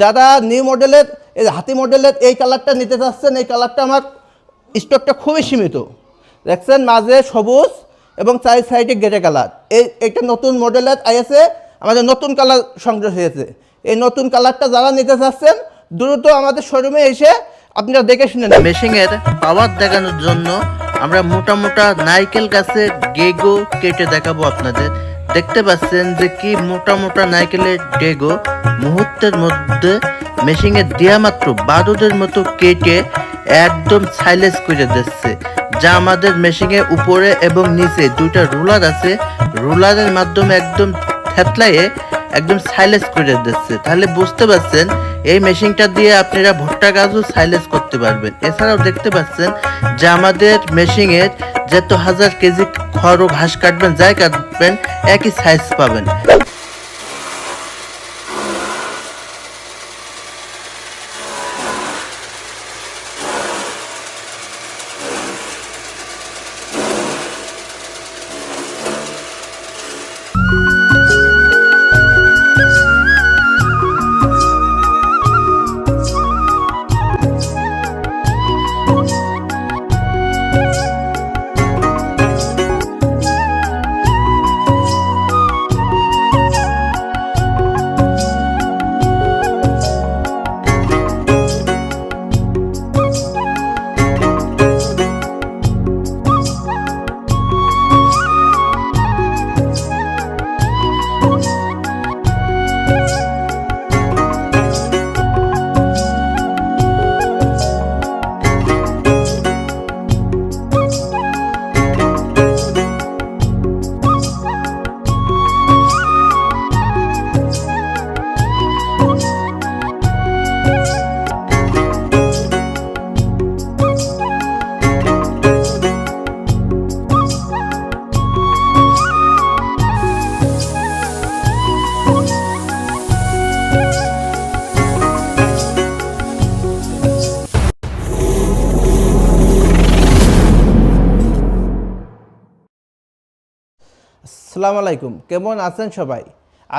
যারা নিউ মডেলের এই হাতি মডেলের এই কালারটা নিতে চাচ্ছেন, এই কালারটা আমার স্টকটা খুবই সীমিত। দেখছেন মাঝে সবুজ এবং চারি সাইডে গেটে কালার এই, এটা নতুন মডেলের আইএসে আমাদের নতুন কালার সংগ্রহ হয়েছে। এই নতুন কালারটা যারা নিতে চাচ্ছেন, দ্রুত আমাদের শোরুমে এসে আপনারা দেখে শুনে নেন। মেশিংয়ের পাওয়ার দেখানোর জন্য আমরা মোটা মোটা নারকেল গাছে গেগো কেটে দেখাবো আপনাদের। দেখতে পাচ্ছেন যে কি মোটা মোটা নারকেলের ডেগো। মুহূর্তের মধ্যে মেশিংয়ে দেয়া মাত্র বারুদের মতো কেটে একদম সাইলেস করে দিচ্ছে। যা আমাদের মেশিংয়ের উপরে এবং নিচে দুইটা রুলার আছে। রুলারের মাধ্যমে একদম থেতলাইয়ে একদম সাইলেস করে দিচ্ছে। তাহলে বুঝতে পারছেন, এই মেশিনটা দিয়ে আপনারা ভুট্টা গাছও সাইলেস করতে পারবেন। এছাড়াও দেখতে পাচ্ছেন যে আমাদের মেশিনের যত হাজার কেজি খড় ও ঘাস কাটবেন যাই কাটবেন একই সাইজ পাবেন। আসসালামু আলাইকুম। কেমন আছেন সবাই?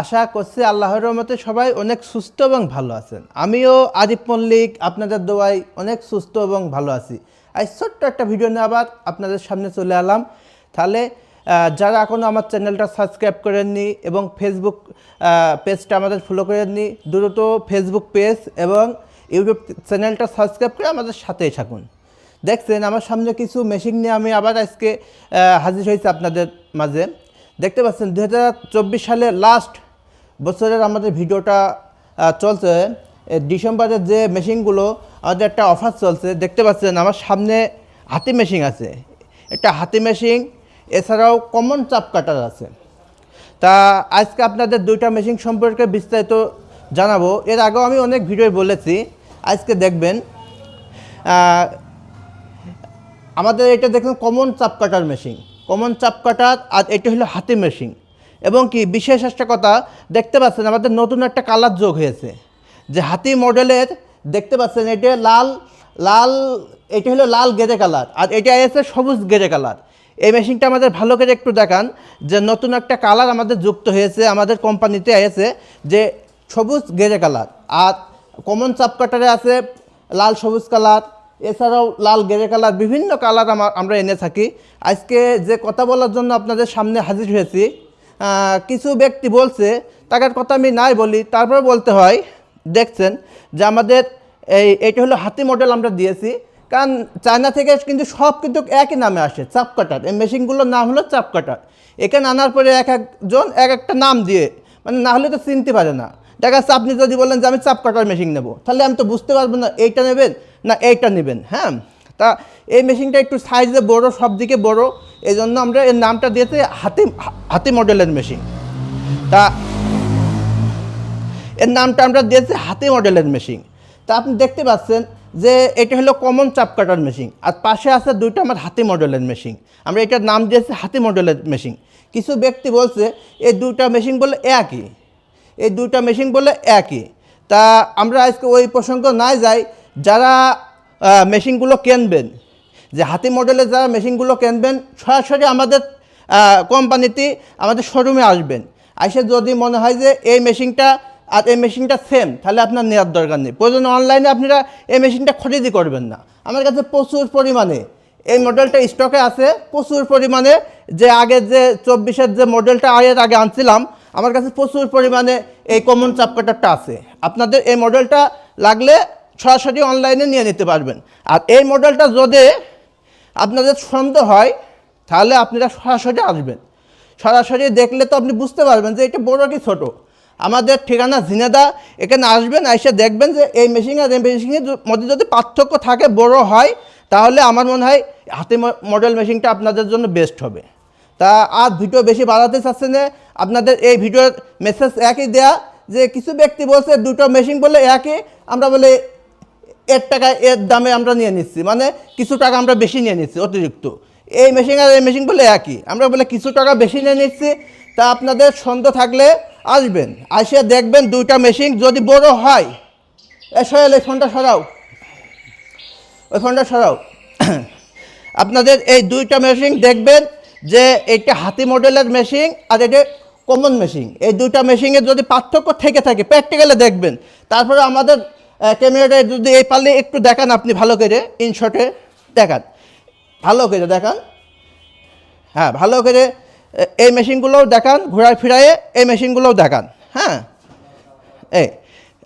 আশা করছি আল্লাহর রহমতে সবাই অনেক সুস্থ এবং ভালো আছেন। আমিও আরিফ মল্লিক, আপনাদের দোয়াই অনেক সুস্থ এবং ভালো আছি। আজ ছোট্ট একটা ভিডিও নিয়ে আবার আপনাদের সামনে চলে এলাম। তাহলে যারা এখনও আমার চ্যানেলটা সাবস্ক্রাইব করেননি এবং ফেসবুক পেজটা আমাদের ফলো করেননি, দ্রুত ফেসবুক পেজ এবং ইউটিউব চ্যানেলটা সাবস্ক্রাইব করে আমাদের সাথেই থাকুন। দেখছেন, আমার সামনে কিছু মেশিন নিয়ে আমি আবার আজকে হাজির হয়েছি আপনাদের মাঝে। দেখতে পাচ্ছেন দু সালে লাস্ট বছরের আমাদের ভিডিওটা চলছে। ডিসেম্বরের যে মেশিনগুলো আমাদের একটা অফার চলছে, দেখতে পাচ্ছেন, আমার সামনে হাতি মেশিন আছে। একটা হাতি মেশিন এছাড়াও কমন চাপ কাটার আছে। তা, আজকে আপনাদের দুইটা মেশিন সম্পর্কে বিস্তারিত জানাব। এর আগেও আমি অনেক ভিডিও বলেছি। আজকে দেখবেন আমাদের এটা দেখুন কমন চাপ কাটার মেশিন কমন চাপ কাটার আর এটা হলো হাতি মেশিন। এবং কি বিশেষ একটা কথা, দেখতে পাচ্ছেন আমাদের নতুন একটা কালার যোগ হয়েছে। যে হাতি মডেলের, দেখতে পাচ্ছেন এটা লাল লাল, এটা হলো লাল গেরে কালার, আর এটা এসে সবুজ গেরে কালার। এই মেশিনটা আমাদের ভালো করে একটু দেখান, যে নতুন একটা কালার আমাদের যুক্ত হয়েছে, আমাদের কোম্পানিতে এসে যে সবুজ গেরে কালার। আর কমন চাপ কাটারে আছে লাল সবুজ কালার এছাড়াও লাল, গেরে কালার বিভিন্ন কালার আমার আমরা এনে থাকি। আজকে যে কথা বলার জন্য আপনাদের সামনে হাজির হয়েছি কিছু ব্যক্তি বলছে, তাদের কথা আমি নাই বলি, তারপর বলতে হয়, দেখছেন যে আমাদের এই এটা হলো হাতি মডেল আমরা দিয়েছি। কারণ চায়না থেকে কিন্তু সব কিন্তু একই নামে আসে চাপ কাটার এই মেশিনগুলোর নাম হলো চাপ কাটার এখানে আনার পরে এক একজন এক একটা নাম দিয়ে মানে না হলে তো চিনতে পারে না। দেখা যাচ্ছে আপনি যদি বলেন যে আমি চাপ কাটার মেশিন নেব, তাহলে আমি তো বুঝতে পারব না, এইটা নেবেন? না এইটা নেবেন হ্যাঁ? তা এই মেশিনটা একটু সাইজে বড়, সব দিকে বড় এই জন্য আমরা এর নামটা দিয়েছি হাতি হাতি মডেলের মেশিন তা এর নামটা আমরা দিয়েছি হাতি মডেলের মেশিন তা আপনি দেখতে পাচ্ছেন যে এটা হলো কমন চাপ কাটার মেশিন আর পাশে আছে দুইটা আমার হাতি মডেলের মেশিন আমরা এটার নাম দিয়েছি হাতি মডেলের মেশিন কিছু ব্যক্তি বলছে, এই দুইটা মেশিন বলে একই, এই দুইটা মেশিন বলে একই। তা আমরা আজকে ওই প্রসঙ্গ নাই যাই যারা মেশিনগুলো কিনবেন, যে হাতি মডেলের যারা মেশিনগুলো কিনবেন, সরাসরি আমাদের কোম্পানিতে আমাদের শোরুমে আসবেন। এসে যদি মনে হয় যে এই মেশিনটা আর এই মেশিনটা সেম তাহলে আপনার নেওয়ার দরকার নেই। প্রয়োজন অনলাইনে আপনারা এই মেশিনটা খরিদি করবেন না। আমার কাছে প্রচুর পরিমাণে এই মডেলটা স্টকে আছে, প্রচুর পরিমাণে যে আগের যে চব্বিশের যে মডেলটা আগের আগে আনছিলাম, আমার কাছে প্রচুর পরিমাণে এই কমন চাপকাটারটা আছে। আপনাদের এই মডেলটা লাগলে সরাসরি অনলাইনে নিয়ে নিতে পারবেন। আর এই মডেলটা যদি আপনাদের সন্দেহ হয়, তাহলে আপনারা সরাসরি আসবেন। সরাসরি দেখলে তো আপনি বুঝতে পারবেন যে এটা বড় কি ছোট। আমাদের ঠিকানা ঝিনেদা এখানে আসবেন, এসে দেখবেন যে এই মেশিন আর এই মেশিনের মধ্যে যদি পার্থক্য থাকে, বড় হয়, তাহলে আমার মনে হয় হাতে মডেল মেশিনটা আপনাদের জন্য বেস্ট হবে। তা আর ভিডিও বেশি বাড়াতে চাচ্ছে না। আপনাদের এই ভিডিওর মেসেজ একই দেয়া, যে কিছু ব্যক্তি বলছে দুটো মেশিন বলে একই, আমরা বলে এর টাকা এর দামে আমরা নিয়ে নিচ্ছি। মানে কিছু টাকা আমরা বেশি নিয়ে নিচ্ছি, অতিরিক্ত। এই মেশিন আর এই মেশিন বলে একই। আমরা বলে কিছু টাকা বেশি নিয়ে নিচ্ছি, তা আপনাদের সন্দেহ থাকলে আসবেন। আসে দেখবেন দুইটা মেশিন যদি বড় হয়। এ, সরাল, এই ফোনটা সরাও। ওই ফোনটা সরাও। আপনাদের এই দুইটা মেশিন দেখবেন যে এটা হাতি মডেলের মেশিন আর এটা কমন মেশিন এই দুইটা মেশিনের যদি পার্থক্য থেকে থাকে প্র্যাকটিক্যালে দেখবেন। তারপরে আমাদের ক্যামেরাটায় যদি এই পারলে একটু দেখান আপনি ভালো করে ইনশটে দেখান। ভালো করে দেখান। হ্যাঁ ভালো করে এই মেশিনগুলোও দেখান ঘোরায় ফিরায়ে এই মেশিনগুলোও দেখান। হ্যাঁ এই,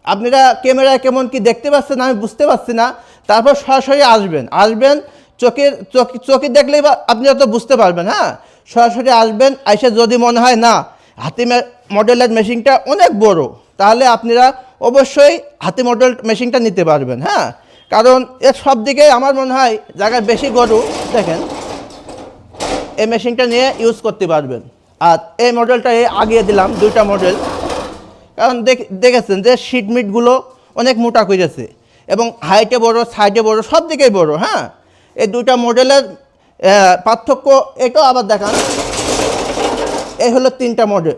আপনারা ক্যামেরায় কেমন কি দেখতে পাচ্ছেন আমি বুঝতে পারছি না। তারপর সরাসরি আসবেন আসবেন, চোখের, চোখ, চোখে দেখলেই আপনারা তো বুঝতে পারবেন হ্যাঁ? সরাসরি আসবেন এসে যদি মনে হয় না হাতিমের মডেলের মেশিনটা অনেক বড়, তাহলে আপনারা অবশ্যই হাতি মডেল মেশিনটা নিতে পারবেন হ্যাঁ? কারণ এর সব দিকে আমার মনে হয় জায়গায় বেশি গরু, দেখেন, এই মেশিনটা নিয়ে ইউজ করতে পারবেন। আর এই মডেলটা এই আগিয়ে দিলাম, দুইটা মডেল। কারণ দেখ- দেখেছেন যে শিট মিটগুলো অনেক মোটা করেছে এবং হাইটে বড় সাইডে বড়, সব দিকেই বড় হ্যাঁ? এই দুইটা মডেলের পার্থক্য এটাও আবার দেখান। এই হলো তিনটা মডেল,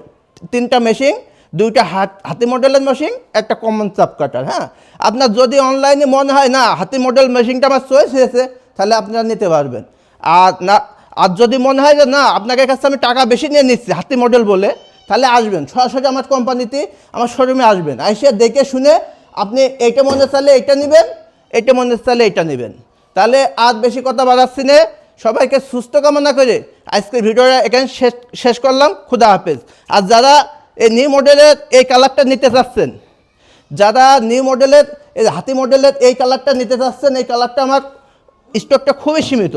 তিনটা মেশিন দুইটা হাত, হাতি মডেলের মেশিন একটা কমন চাপ কাটার হ্যাঁ? আপনার যদি অনলাইনে মনে হয়, না, হাতি মডেল মেশিনটা আমার চয়েস হয়েছে, তাহলে আপনারা নিতে পারবেন। আর না, আর যদি মনে হয় যে, না আপনাদের কাছে আমি টাকা বেশি নিয়ে নিচ্ছি, হাতি মডেল বলে, তাহলে আসবেন। সরাসরি আমার কোম্পানিতে আমার শোরুমে আসবেন। এসে দেখে শুনে আপনি এইটা মনে চাইলে এইটা নেবেন, এইটা মনে চাইলে এইটা নেবেন। তাহলে আর বেশি কথা বাড়াচ্ছি না। সবাইকে সুস্থ কামনা করে আজকের ভিডিওটা এখানে শেষ শেষ করলাম। খুদা হাফেজ। আর যারা এই নিউ মডেলের এই কালারটা নিতে চাচ্ছেন। যারা নিউ মডেলের এই হাতি মডেলের এই কালারটা নিতে চাচ্ছেন, এই কালারটা আমার স্টকটা খুবই সীমিত।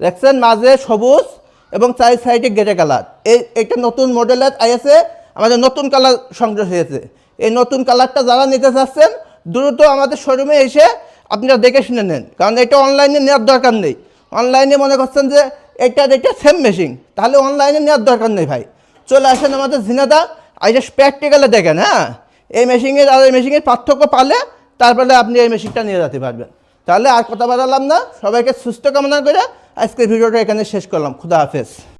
দেখছেন মাঝে সবুজ এবং চারি সাইডে গেটে কালার এই এটা নতুন মডেলের আইএসে আমাদের নতুন কালার সংগ্রহ হয়েছে। এই নতুন কালারটা যারা নিতে চাচ্ছেন, দ্রুত আমাদের শোরুমে এসে আপনারা দেখে শুনে নেন। কারণ এটা অনলাইনে নেওয়ার দরকার নেই। অনলাইনে মনে করছেন যে এটা এটা সেম মেশিন তাহলে অনলাইনে নেওয়ার দরকার নেই ভাই। চলে আসেন আমাদের ঝিনাদা। এই যে প্র্যাকটিক্যালে দেখেন হ্যাঁ? এই মেশিনের আর এই মেশিনের পার্থক্য পালে তারপরে আপনি এই মেশিনটা নিয়ে যেতে পারবেন। তাহলে আর কথা বাড়ালাম না। সবাইকে সুস্থ কামনা করে আজকের ভিডিওটা এখানে শেষ করলাম। খুদা হাফেজ।